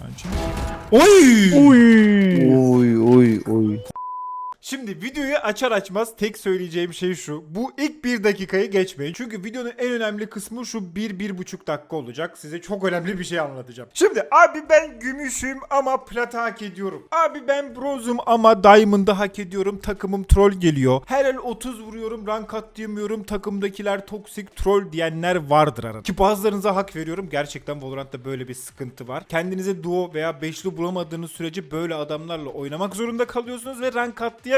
Bence. Oy! Şimdi videoyu açar açmaz tek söyleyeceğim şey şu. Bu ilk bir dakikayı geçmeyin. Çünkü videonun en önemli kısmı şu bir, bir buçuk dakika olacak. Size çok önemli bir şey anlatacağım. Şimdi abi ben gümüşüm ama plata hak ediyorum. Abi ben bronzum ama diamond'ı hak ediyorum. Takımım troll geliyor. Her el 30 vuruyorum rank atlayamıyorum. Takımdakiler toksik troll diyenler vardır arada. Ki bazılarınıza hak veriyorum. Gerçekten Valorant'ta böyle bir sıkıntı var. Kendinize duo veya beşli bulamadığınız sürece böyle adamlarla oynamak zorunda kalıyorsunuz ve rank atlayamıyorsunuz.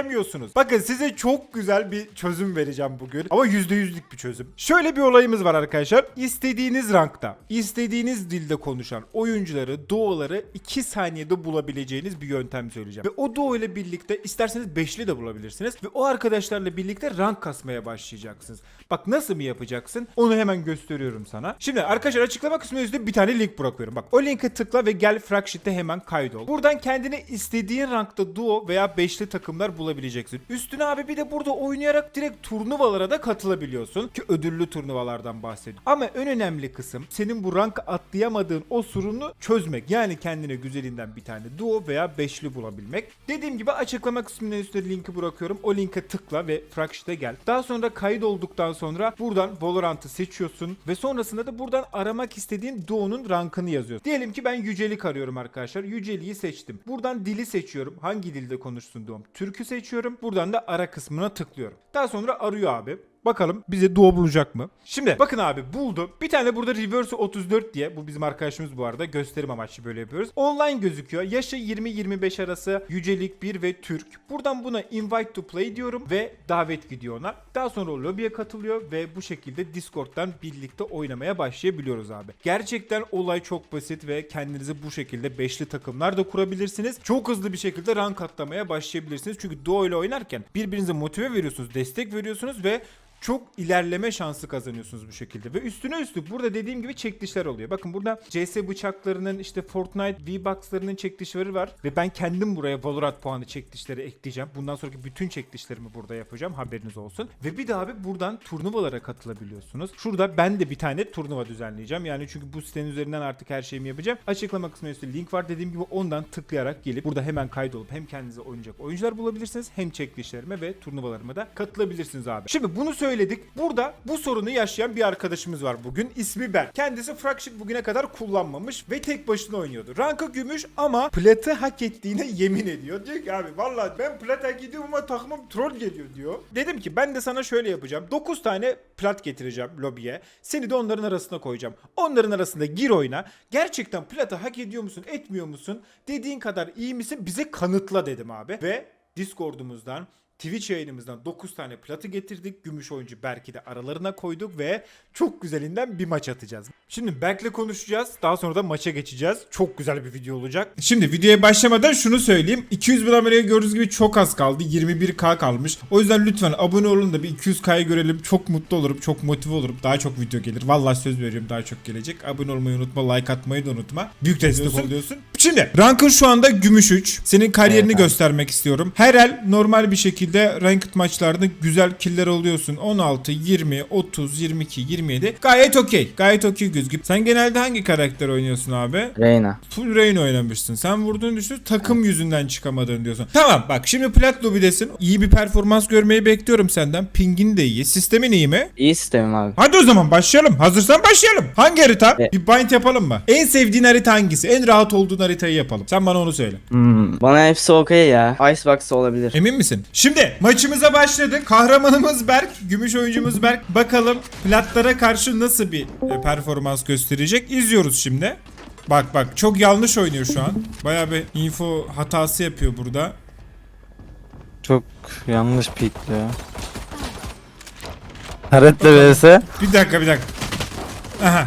Bakın size çok güzel bir çözüm vereceğim bugün. Ama %100'lük bir çözüm. Şöyle bir olayımız var arkadaşlar. İstediğiniz rankta, istediğiniz dilde konuşan oyuncuları, duoları 2 saniyede bulabileceğiniz bir yöntem söyleyeceğim. Ve o duo ile birlikte isterseniz beşli de bulabilirsiniz. Ve o arkadaşlarla birlikte rank kasmaya başlayacaksınız. Bak nasıl mı yapacaksın? Onu hemen gösteriyorum sana. Şimdi arkadaşlar açıklama kısmına üstüne bir tane link bırakıyorum. Bak o linke tıkla ve gel Fragsheet'e hemen kaydol. Buradan kendine istediğin rankta duo veya beşli takımlar bulabileceksin. Üstüne abi bir de burada oynayarak direkt turnuvalara da katılabiliyorsun. Ki ödüllü turnuvalardan bahsediyorum. Ama en önemli kısım senin bu rank atlayamadığın o sorunu çözmek. Yani kendine güzelinden bir tane duo veya beşli bulabilmek. Dediğim gibi açıklama kısmına üstüne linki bırakıyorum. O linke tıkla ve Fragsheet'e gel. Daha sonra kaydolduktan sonra buradan Valorant'ı seçiyorsun ve sonrasında da buradan aramak istediğin duo'nun rankını yazıyorsun. Diyelim ki ben yücelik arıyorum arkadaşlar. Yüceliği seçtim. Buradan dili seçiyorum. Hangi dilde konuşsun duom? Türk'ü seçiyorum. Buradan da ara kısmına tıklıyorum. Daha sonra arıyor abi. Bakalım bize duo bulacak mı? Şimdi bakın abi buldu. Bir tane burada Reverse 34 diye bu bizim arkadaşımız bu arada gösterim amaçlı böyle yapıyoruz. Online gözüküyor. Yaşı 20-25 arası yücelik 1 ve Türk. Buradan buna invite to play diyorum ve davet gidiyor ona. Daha sonra lobiye katılıyor ve bu şekilde Discord'dan birlikte oynamaya başlayabiliyoruz abi. Gerçekten olay çok basit ve kendinizi bu şekilde beşli takımlar da kurabilirsiniz. Çok hızlı bir şekilde rank atlamaya başlayabilirsiniz. Çünkü duo ile oynarken birbirinize motive veriyorsunuz, destek veriyorsunuz ve çok ilerleme şansı kazanıyorsunuz bu şekilde. Ve üstüne üstlük burada dediğim gibi çekilişler oluyor. Bakın burada CS bıçaklarının işte Fortnite V-Bucks'larının çekilişleri var. Ve ben kendim buraya Valorant puanı çekilişleri ekleyeceğim. Bundan sonraki bütün çekilişlerimi burada yapacağım. Haberiniz olsun. Ve bir de abi buradan turnuvalara katılabiliyorsunuz. Şurada ben de bir tane turnuva düzenleyeceğim. Yani çünkü bu sitenin üzerinden artık her şeyimi yapacağım. Açıklama kısmına üstüne link var. Dediğim gibi ondan tıklayarak gelip burada hemen kaydolup hem kendinize oynayacak oyuncular bulabilirsiniz. Hem çekilişlerime ve turnuvalarıma da katılabilirsiniz abi. Şimdi bunu söyledik. Burada bu sorunu yaşayan bir arkadaşımız var bugün. İsmi Berk. Kendisi Fraction bugüne kadar kullanmamış ve tek başına oynuyordu. Rankı gümüş ama platı hak ettiğine yemin ediyor. Diyor ki abi vallahi ben plat hak ediyorum ama takımım troll geliyor diyor. Dedim ki ben de sana şöyle yapacağım. 9 tane plat getireceğim lobiye. Seni de onların arasına koyacağım. Onların arasında gir oyna. Gerçekten platı hak ediyor musun etmiyor musun? Dediğin kadar iyi misin bize kanıtla dedim abi. Ve Discord'umuzdan Twitch yayınımızdan 9 tane platı getirdik. Gümüş oyuncu Berk'i de aralarına koyduk ve çok güzelinden bir maç atacağız. Şimdi Berk'le konuşacağız. Daha sonra da maça geçeceğiz. Çok güzel bir video olacak. Şimdi videoya başlamadan şunu söyleyeyim. 200 bin aboneye gördüğünüz gibi çok az kaldı. 21k kalmış. O yüzden lütfen abone olun da bir 200k'yı görelim. Çok mutlu olurum. Çok motive olurum. Daha çok video gelir. Vallahi söz veriyorum daha çok gelecek. Abone olmayı unutma. Like atmayı da unutma. Büyük destek oluyorsun. Şimdi rankın şu anda gümüş 3. Senin kariyerini Evet göstermek istiyorum. Her el normal bir şekilde ranked maçlarda güzel killer oluyorsun. 16, 20, 30, 22, 27. Gayet okey. Gayet okey gözüküyor. Sen genelde hangi karakter oynuyorsun abi? Reyna. Full Rain oynamışsın. Sen vurduğunu düşün takım yüzünden çıkamadın diyorsun. Tamam bak şimdi plat lobidesin. İyi bir performans görmeyi bekliyorum senden. Pingin de iyi. Sistemin iyi mi? İyi sistemim abi. Hadi o zaman başlayalım. Hazırsan başlayalım. Hangi harita? Evet. Bir bind yapalım mı? En sevdiğin harita hangisi? En rahat olduğun haritayı yapalım. Sen bana onu söyle. Hmm. Bana hepsi okey ya. Icebox olabilir. Emin misin? Şimdi maçımıza başladık. Kahramanımız Berk, gümüş oyuncumuz Berk. Bakalım platlara karşı nasıl bir e, performans gösterecek? İzliyoruz şimdi. Bak bak çok yanlış oynuyor şu an. Bayağı bir info hatası yapıyor burada. Çok yanlış pikliyor. Taretle vs. Bir dakika bir dakika. Aha.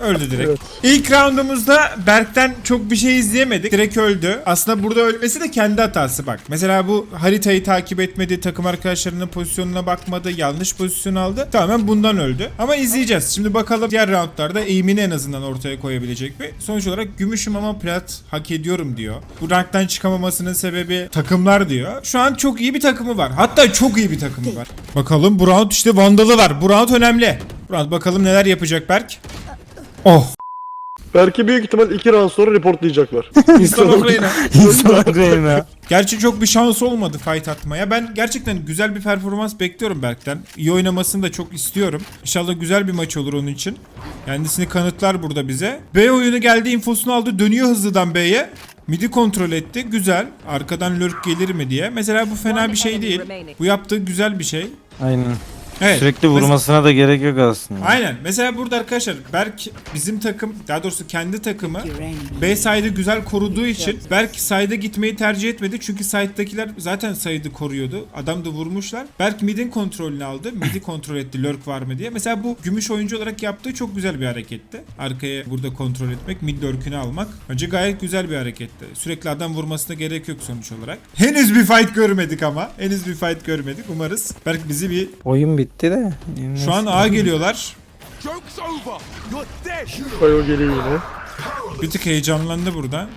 Öldü direkt. İlk roundumuzda Berk'ten çok bir şey izleyemedik. Direkt öldü. Aslında burada ölmesi de kendi hatası bak. Mesela bu haritayı takip etmedi, takım arkadaşlarının pozisyonuna bakmadı, yanlış pozisyon aldı. Tamamen bundan öldü. Ama izleyeceğiz. Şimdi bakalım diğer roundlarda eğimini en azından ortaya koyabilecek mi? Sonuç olarak gümüşüm ama plat hak ediyorum diyor. Bu ranktan çıkamamasının sebebi takımlar diyor. Şu an çok iyi bir takımı var. Hatta çok iyi bir takımı var. Bakalım bu round işte Vandal'ı var. Bu round önemli. Round bakalım neler yapacak Berk. Oh. Belki büyük ihtimal iki round sonra reportlayacaklar. İnsan Ukrayna. İnsan Reyna. Gerçi çok bir şans olmadı fight atmaya. Ben gerçekten güzel bir performans bekliyorum Berk'ten. İyi oynamasını da çok istiyorum. İnşallah güzel bir maç olur onun için. Kendisini kanıtlar burada bize. B oyunu geldi infosunu aldı. Dönüyor hızlıdan B'ye. Midi kontrol etti. Güzel. Arkadan lurk gelir mi diye. Mesela bu fena bir şey değil. Bu yaptığı güzel bir şey. Aynen. Evet. Sürekli Mes- vurmasına da gerek yok aslında. Aynen. Mesela burada arkadaşlar Berk bizim takım daha doğrusu kendi takımı B side'ı güzel koruduğu için Berk side'a gitmeyi tercih etmedi. Çünkü side'dakiler zaten side'ı koruyordu. Adam da vurmuşlar. Berk mid'in kontrolünü aldı. Mid'i kontrol etti lurk var mı diye. Mesela bu gümüş oyuncu olarak yaptığı çok güzel bir hareketti. Arkaya burada kontrol etmek, mid lurk'ünü almak. Bence gayet güzel bir hareketti. Sürekli adam vurmasına gerek yok sonuç olarak. Henüz bir fight görmedik ama. Henüz bir fight görmedik. Umarız Berk bizi bir... Oyun bitti de. Şu an A geliyorlar. Kayo geliyor yine. Bir tık heyecanlandı burada.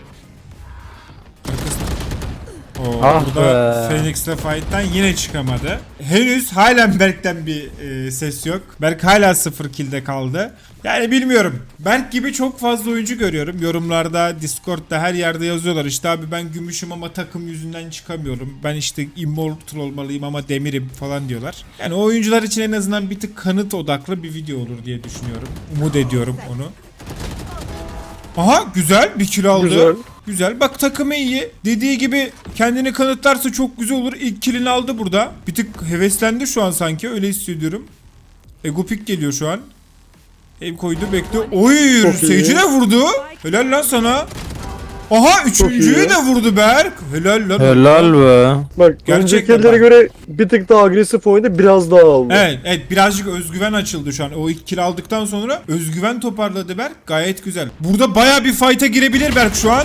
Oo, Ah burada be. Phoenix'le fight'tan yine çıkamadı. Henüz halen Berk'ten bir e, ses yok. Berk hala 0 kill'de kaldı. Yani bilmiyorum. Berk gibi çok fazla oyuncu görüyorum. Yorumlarda, Discord'da her yerde yazıyorlar. İşte abi ben gümüşüm ama takım yüzünden çıkamıyorum. Ben işte immortal olmalıyım ama demirim falan diyorlar. Yani o oyuncular için en azından bir tık kanıt odaklı bir video olur diye düşünüyorum. Umut ediyorum onu. Aha güzel bir kilo aldı. Güzel. Güzel. Bak takımı iyi. Dediği gibi kendini kanıtlarsa çok güzel olur. İlk killini aldı burada. Bir tık heveslendi şu an sanki. Öyle hissediyorum. Ego pick geliyor şu an. El koydu bekliyor. Oy de vurdu. Helal lan sana. Aha üçüncüyü iyi. de vurdu Berk. Helal lan. Helal be. Bak Gerçekten önceki bak. göre bir tık daha agresif oynadı biraz daha aldı. Evet, evet birazcık özgüven açıldı şu an. O ilk kill aldıktan sonra özgüven toparladı Berk. Gayet güzel. Burada baya bir fight'a girebilir Berk şu an.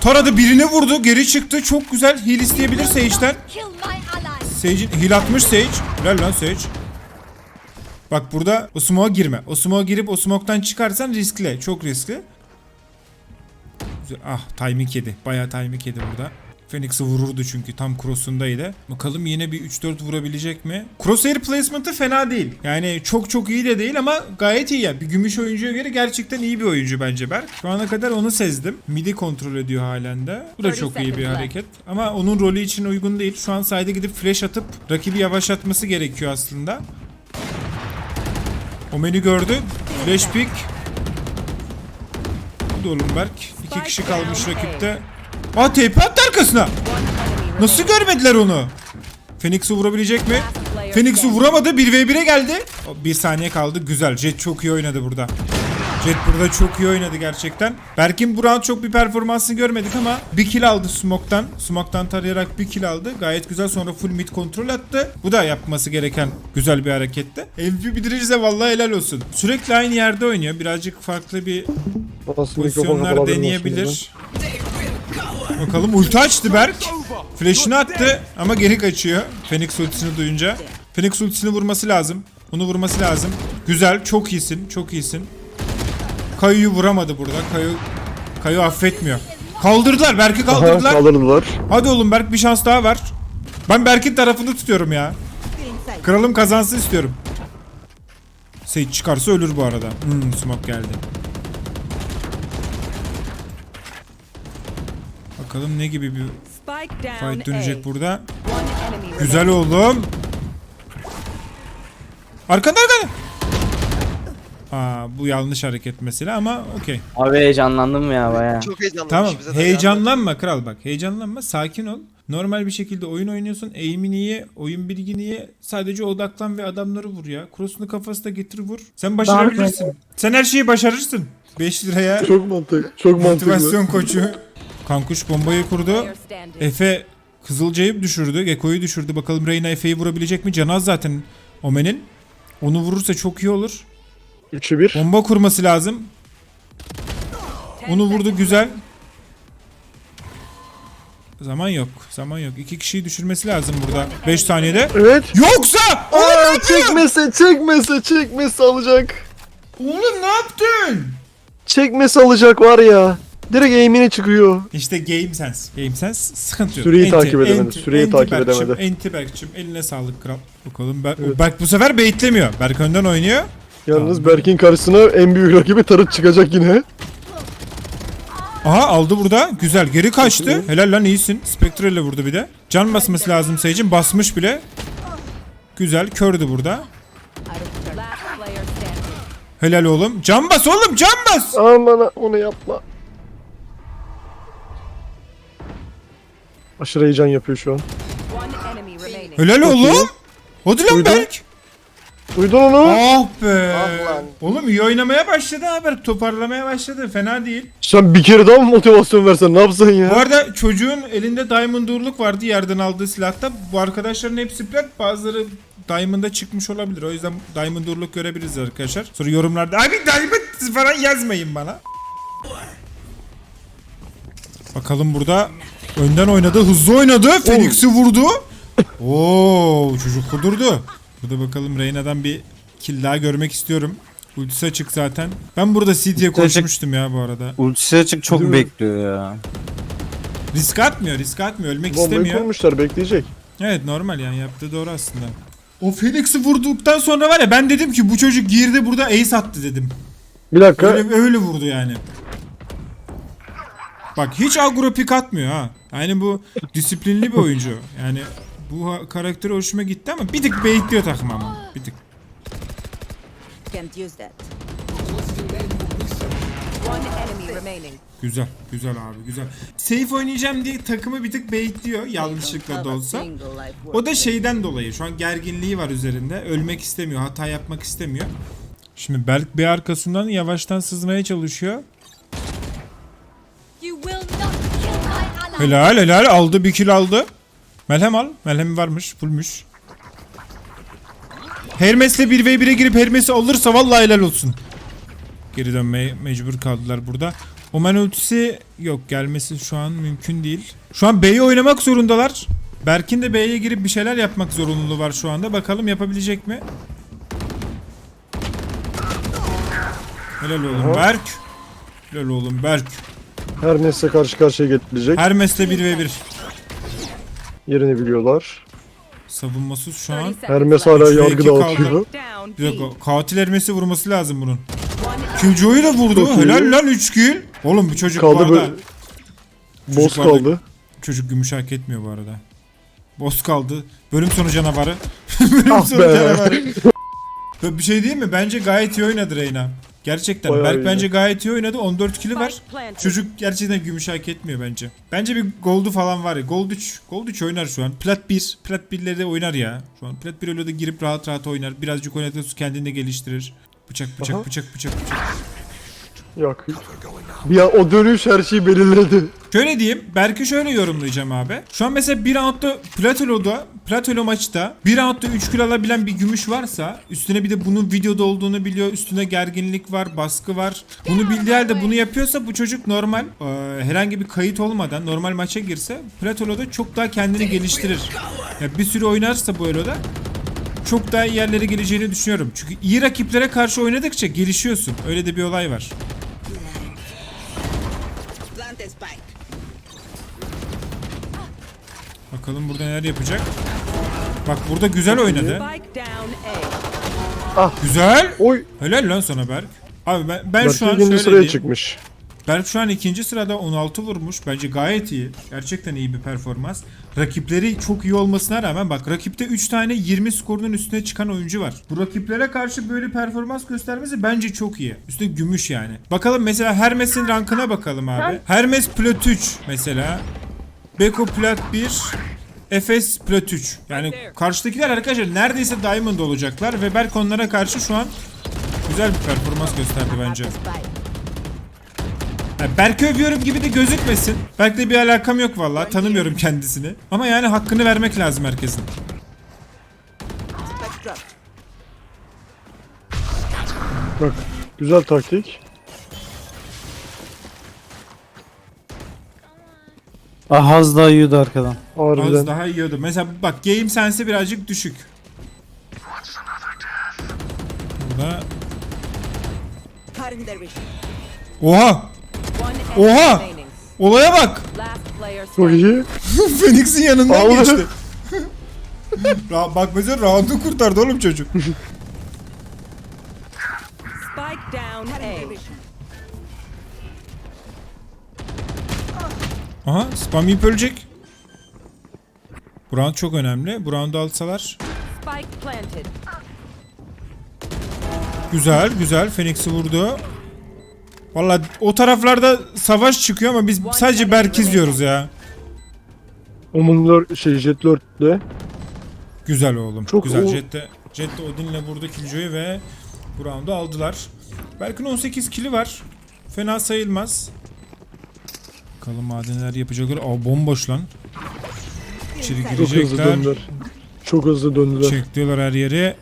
Taradı birini vurdu. Geri çıktı. Çok güzel. Heal isteyebilir Sage'den. Sage'in heal atmış Sage. Helal lan Sage. Bak burada o smoke'a girme. O smoke'a girip o smoke'tan çıkarsan riskli. Çok riskli. Güzel. Ah timing yedi. Bayağı timing yedi burada. Phoenix'i vururdu çünkü tam cross'undaydı. Bakalım yine bir 3-4 vurabilecek mi? Crosshair placement'ı fena değil. Yani çok çok iyi de değil ama gayet iyi ya. Bir gümüş oyuncuya göre gerçekten iyi bir oyuncu bence Berk. Şu ana kadar onu sezdim. Midi kontrol ediyor halen de. Bu da çok iyi bir hareket. Ama onun rolü için uygun değil. Şu an side'e gidip flash atıp rakibi yavaşlatması gerekiyor aslında. Omen'i gördü. Flash pick. Da oğlum Berk. İki kişi kalmış rakipte. Aa TP attı arkasına. Nasıl görmediler onu? Phoenix'i vurabilecek mi? Phoenix'i vuramadı. 1v1'e geldi. Bir saniye kaldı. Güzel. Jet çok iyi oynadı burada. Jet burada çok iyi oynadı gerçekten. Berk'in bu round çok bir performansını görmedik ama bir kill aldı Smoke'tan. Smoke'tan tarayarak bir kill aldı. Gayet güzel sonra full mid kontrol attı. Bu da yapması gereken güzel bir hareketti. MVP bitirirse vallahi helal olsun. Sürekli aynı yerde oynuyor. Birazcık farklı bir mikrofon pozisyonlar deneyebilir. Bakalım ulti açtı Berk. Flash'ını attı ama geri kaçıyor. Phoenix ultisini duyunca. Phoenix ultisini vurması lazım. Onu vurması lazım. Güzel, çok iyisin, çok iyisin. Kayu'yu vuramadı burada. Kayu Kayu affetmiyor. Kaldırdılar, Berk'i Aha, kaldırdılar. kaldırdılar. Hadi oğlum Berk bir şans daha ver. Ben Berk'in tarafını tutuyorum ya. Kralım kazansın istiyorum. Sage çıkarsa ölür bu arada. Hmm, smoke geldi. Bakalım ne gibi bir fight dönecek burada. Güzel oğlum. Arkanda arkanda. Aa, bu yanlış hareket mesela ama okey. Abi heyecanlandım ya baya. Çok heyecanlanmış Tamam bize de heyecanlanma kral bak heyecanlanma sakin ol. Normal bir şekilde oyun oynuyorsun. Aim'in iyi, oyun bilgin iyi. Sadece odaklan ve adamları vur ya. Cross'unu kafasına getir vur. Sen başarabilirsin. Sen her şeyi başarırsın. 5 liraya Çok mantıklı. Çok mantıklı. motivasyon koçu. Kankuş bombayı kurdu. Efe Kızılcay'ı düşürdü. Gekko'yu düşürdü. Bakalım Reyna Efe'yi vurabilecek mi? Canaz zaten Omen'in. Onu vurursa çok iyi olur. 3'ü 1. Bomba kurması lazım. Onu vurdu güzel. Zaman yok. Zaman yok. İki kişiyi düşürmesi lazım burada. 5 saniyede. Evet. Yoksa! Aa, çekmese, çekmese, çekmese alacak. Oğlum ne yaptın? Çekmese alacak var ya. Direkt aim'ine çıkıyor. İşte Game Sense. Game Sense sıkıntı yok. Süreyi Enti, takip edemedi, enti, süreyi enti takip Berk'cim, edemedi. Enti Berk'cim eline sağlık kral. Bakalım Berk, Evet. Berk bu sefer baitlemiyor. Berk önden oynuyor. Yalnız Berk'in karşısına en büyük rakibi Tarıt çıkacak yine. Aha aldı burada. Güzel. Geri kaçtı. Helal lan iyisin. Spectre ile vurdu bir de. Can basması lazım Sage'in. Basmış bile. Güzel. Kördü burada. Helal oğlum. Can bas oğlum. Can bas. Aman onu yapma. Aşırı heyecan yapıyor şu an. Helal oğlum. Hadi lan. Berk. Duydun onu? Ah be. Ah lan. Oğlum iyi oynamaya başladı ha Berk. Toparlamaya başladı. Fena değil. Sen bir kere daha mı motivasyon versen ne yapsan Bu ya? arada çocuğun elinde Diamond Urluk vardı yerden aldığı silahta. Bu arkadaşların hepsi plat bazıları Diamond'a çıkmış olabilir. O yüzden Diamond Urluk görebiliriz arkadaşlar. Sonra yorumlarda abi Diamond falan yazmayın bana. Bakalım burada önden oynadı, hızlı oynadı. Phoenix'i vurdu. Oo, çocuk kudurdu. Burada bakalım Reyna'dan bir kill daha görmek istiyorum. Ultisi açık zaten. Ben burada CT'ye koşmuştum ya bu arada. Ultisi açık çok Değil mi? bekliyor ya. Risk atmıyor, risk atmıyor. Ölmek Bombayı istemiyor. kurmuşlar bekleyecek. Evet normal yani yaptığı doğru aslında. O Felix'i vurduktan sonra var ya ben dedim ki bu çocuk girdi burada ace attı dedim. Bir dakika. Öyle, öyle vurdu yani. Bak hiç agro pick atmıyor ha. Yani bu disiplinli bir oyuncu. Yani bu karakteri hoşuma gitti ama bir tık baitliyor takım ama. Bir tık. Can't use that. One enemy remaining. Güzel, güzel abi güzel. Safe oynayacağım diye takımı bir tık baitliyor yanlışlıkla da olsa. O da şeyden dolayı şu an gerginliği var üzerinde. Ölmek istemiyor, hata yapmak istemiyor. Şimdi Berk bir arkasından yavaştan sızmaya çalışıyor. Helal helal aldı bir kill aldı. Melhem al. Melhem varmış fullmüş. Hermes'le 1v1'e girip Hermes'i alırsa vallahi helal olsun. Geri dönmeye mecbur kaldılar burada. Omen ultisi yok gelmesi şu an mümkün değil. Şu an B'yi oynamak zorundalar. Berk'in de B'ye girip bir şeyler yapmak zorunluluğu var şu anda. Bakalım yapabilecek mi? Helal oğlum Berk. Helal oğlum Berk. Her nesle karşı karşıya getirecek. Hermes'le 1v1. Yerini biliyorlar. Savunmasız şu an. 30 seconds Hermes hala Üçte iki yargı kaldı. Down Bir dakika katil Hermes'i vurması lazım bunun. Killjoy'u da vurdu. Çok iyi. Helal lan 3 kill. Oğlum bu çocuk bu Kaldı arada. böyle. Boss Çocuk vardı. kaldı. Çocuk gümüş hak etmiyor bu arada. Boss kaldı. Bölüm sonu canavarı. Bölüm Ah sonu be. canavarı. Bir şey değil mi? Bence gayet iyi oynadı Reyna. Gerçekten. Bayağı Berk bence gayet iyi oynadı. 14 kill'i var. Çocuk gerçekten gümüş hak etmiyor bence. Bence bir gold'u falan var ya. Gold 3. Gold 3 oynar şu an. Plat 1. Plat 1'leri de oynar ya. Şu an Plat 1 öyle de girip rahat rahat oynar. Birazcık oynadığı kendini de geliştirir. Bıçak bıçak Aha. bıçak bıçak bıçak. Yok. Ya o dönüş her şeyi belirledi. Şöyle diyeyim. Berk'i şöyle yorumlayacağım abi. Şu an mesela bir roundda Platelo'da Platelo maçta bir roundda 3 kill alabilen bir gümüş varsa üstüne bir de bunun videoda olduğunu biliyor. Üstüne gerginlik var, baskı var. Bunu bildiği halde bunu yapıyorsa bu çocuk normal e, herhangi bir kayıt olmadan normal maça girse Platelo'da çok daha kendini geliştirir. Ya bir süre oynarsa bu Elo'da çok daha iyi yerlere geleceğini düşünüyorum. Çünkü iyi rakiplere karşı oynadıkça gelişiyorsun. Öyle de bir olay var. Bakalım burada neler yapacak. Bak burada güzel oynadı. Spike down A. Güzel. Oy. Helal lan sana Berk. Abi ben, ben Belki şu an ikinci şöyle sıraya diyeyim. çıkmış. Berk şu an ikinci sırada 16 vurmuş. Bence gayet iyi. Gerçekten iyi bir performans. Rakipleri çok iyi olmasına rağmen bak rakipte 3 tane 20 skorunun üstüne çıkan oyuncu var. Bu rakiplere karşı böyle performans göstermesi bence çok iyi. Üstüne gümüş yani. Bakalım mesela Hermes'in rankına bakalım abi. Hermes Plat 3 mesela. Beko Plat 1. Efes Plat 3. Yani karşıdakiler arkadaşlar neredeyse Diamond olacaklar ve Berk onlara karşı şu an güzel bir performans gösterdi bence. Yani Berk'i övüyorum gibi de gözükmesin. Berk'le bir alakam yok vallahi. Tanımıyorum kendisini. Ama yani hakkını vermek lazım herkesin. Bak. Güzel taktik. Ah az daha yiyordu arkadan. Az Harbiden. daha yiyordu. Mesela bak Game Sense'i birazcık düşük. Burada... Oha! Oha! Olaya bak! Çok iyi. Phoenix'in yanından geçti. Ra- bak mesela round'u kurtardı oğlum çocuk. Aha spam yiyip ölecek. Bu round çok önemli. Bu roundu alsalar. Güzel güzel. Phoenix'i vurdu. Valla o taraflarda savaş çıkıyor ama biz sadece Berk izliyoruz ya. Omunlar şey jetlord'de. Güzel oğlum. Çok Güzel. o- Jet'te, Jet'te Odin'le vurdu Killjoy'u ve bu roundu aldılar. Berk'in 18 kill'i var. Fena sayılmaz. Bakalım madenler yapacaklar. Aa bomboş lan. İçeri Çok hızlı girecekler. döndüler. Çok hızlı döndüler. Çektiler her yeri.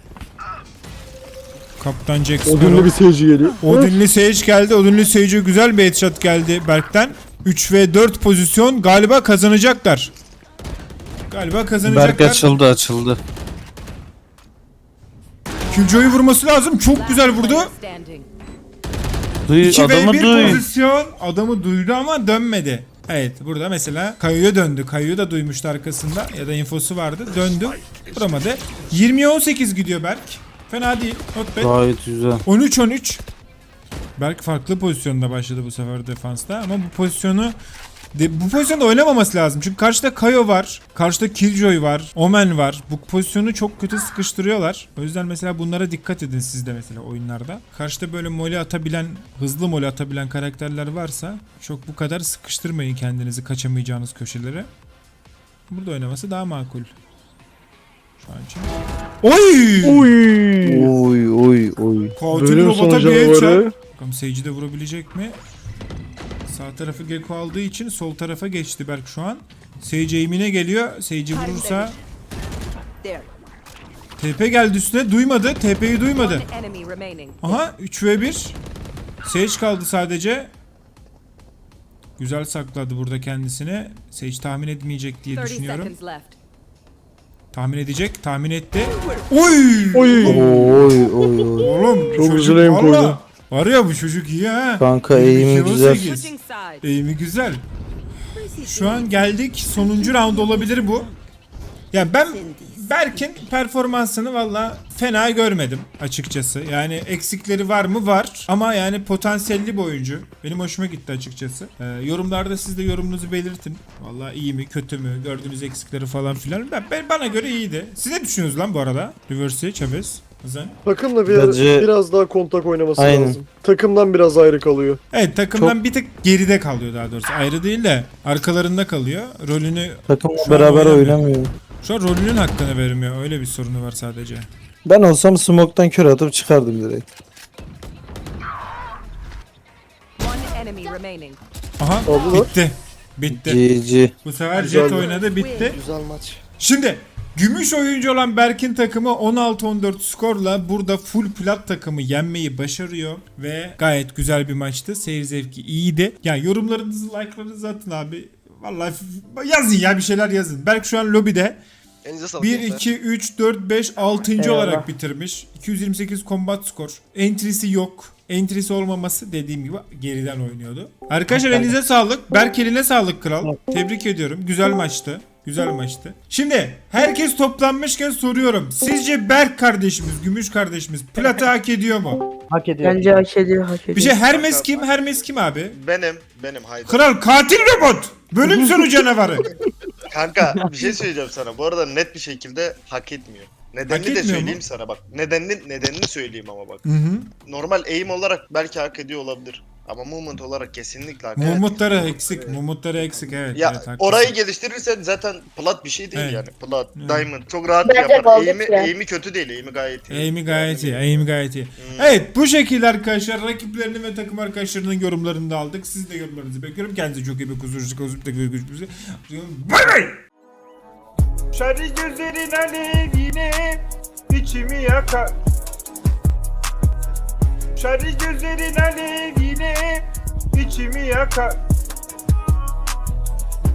Kaptan Jack Odinli Sparrow. bir seyirci geliyor. Odinli Sage geldi. Odinli Sage'e güzel bir headshot geldi Berk'ten. 3 ve 4 pozisyon galiba kazanacaklar. Galiba Berk kazanacaklar. açıldı açıldı. Killjoy'u vurması lazım. Çok güzel vurdu. Standing. Duy 2 ve adamı 1 duy. pozisyon. Adamı duydu ama dönmedi. Evet burada mesela Kayu'ya döndü. Kayu da duymuştu arkasında ya da infosu vardı. Döndü. Vuramadı. 20'ye 18 gidiyor Berk. Fena değil. Not bad. Gayet güzel. 13-13. Berk farklı pozisyonda başladı bu sefer defansta ama bu pozisyonu de, bu pozisyonda oynamaması lazım. Çünkü karşıda Kayo var. Karşıda Killjoy var. Omen var. Bu pozisyonu çok kötü sıkıştırıyorlar. O yüzden mesela bunlara dikkat edin siz de mesela oyunlarda. Karşıda böyle mole atabilen, hızlı mole atabilen karakterler varsa çok bu kadar sıkıştırmayın kendinizi kaçamayacağınız köşelere. Burada oynaması daha makul. Şu an için. Oy! Oy oy oy. Katil Bölüm robota bir headshot. canavarı. Bakalım Sage'i de vurabilecek mi? Sağ tarafı Gecko aldığı için sol tarafa geçti Berk şu an. Aim'ine geliyor. Sage'i vurursa There. TP geldi üstüne. Duymadı. TP'yi duymadı. Aha 3 ve 1. Sage kaldı sadece. Güzel sakladı burada kendisini. Sage tahmin etmeyecek diye 30 düşünüyorum. Tahmin edecek. Tahmin etti. Oy! Oy. Oy oy oy. Oğlum Çok güzel aim valla. koydu. Var ya bu çocuk iyi ha. Kanka eğimi 22, güzel. 18. Switching sides. Eğimi güzel. Şu an geldik. Sonuncu round olabilir bu. Yani ben Berk'in performansını valla fena görmedim açıkçası. Yani eksikleri var mı? Var. Ama yani potansiyelli bir oyuncu. Benim hoşuma gitti açıkçası. Ee, yorumlarda siz de yorumunuzu belirtin. Valla iyi mi, kötü mü, gördüğünüz eksikleri falan filan. Ben, ben- bana göre iyiydi. Siz ne düşünüyorsunuz lan bu arada? Reverse, Chavez, Hasan. Takımla bir, Bence- biraz daha kontak oynaması Aynen. lazım. Takımdan biraz ayrı kalıyor. Evet takımdan bir tık geride kalıyor daha doğrusu. Ayrı değil de arkalarında kalıyor. Rolünü Takımla Şu an beraber oynamıyor. oynamıyor. şu an rolünün hakkını vermiyor. Öyle bir sorunu var sadece. Ben olsam smoke'tan kör atıp çıkardım direkt. One enemy remaining. Aha Aldılar. bitti. Bitti. GG. Bu sefer Güzel. Jet oynadı bitti. Güzel maç. Şimdi gümüş oyuncu olan Berk'in takımı 16-14 skorla burada full plat takımı yenmeyi başarıyor ve gayet güzel bir maçtı. Seyir zevki iyiydi. Yani yorumlarınızı, like'larınızı atın abi. Vallahi yazın ya bir şeyler yazın. Berk şu an lobide Elinize sağlık. 1, gençler. 2, 3, 4, 5, 6. olarak bitirmiş. 228 combat skor. Entry'si yok. Entry'si olmaması dediğim gibi geriden oynuyordu. Arkadaşlar elinize sağlık. Berk eline sağlık kral. Tebrik ediyorum. Güzel maçtı. Güzel maçtı. Şimdi herkes toplanmışken soruyorum. Sizce Berk kardeşimiz, Gümüş kardeşimiz platı hak ediyor mu? Bence hak ediyor, hak ediyor. Bir şey Hermes kim? Hermes kim abi? Benim, benim haydi. Kral katil robot. Bölüm sonu canavarı. Kanka bir şey söyleyeceğim sana. Bu arada net bir şekilde hak etmiyor. Nedenini Hak de etmiyor söyleyeyim mu? sana bak. Nedenini nedenini söyleyeyim ama bak. Hı hı. Normal aim olarak belki hak ediyor olabilir. Ama movement olarak kesinlikle hak ediyor. Mumutları eksik. Mumutları eksik evet. Ya evet, haklısın. orayı geliştirirsen zaten plat bir şey değil Evet. yani. Plat, Evet. diamond çok rahat Bence yapar. Fly. aim'i kötü değil. Aim'i gayet iyi. Aim'i gayet iyi. Aim'i gayet iyi. Hmm. Evet bu şekilde arkadaşlar rakiplerini ve takım arkadaşlarının yorumlarını da aldık. Siz de yorumlarınızı bekliyorum. Kendinize çok iyi. Huzurlu kalın. Görüşmek Bay bay. Şarı gözlerin alevine içimi yakar. Şarı gözlerin alevine içimi yakar.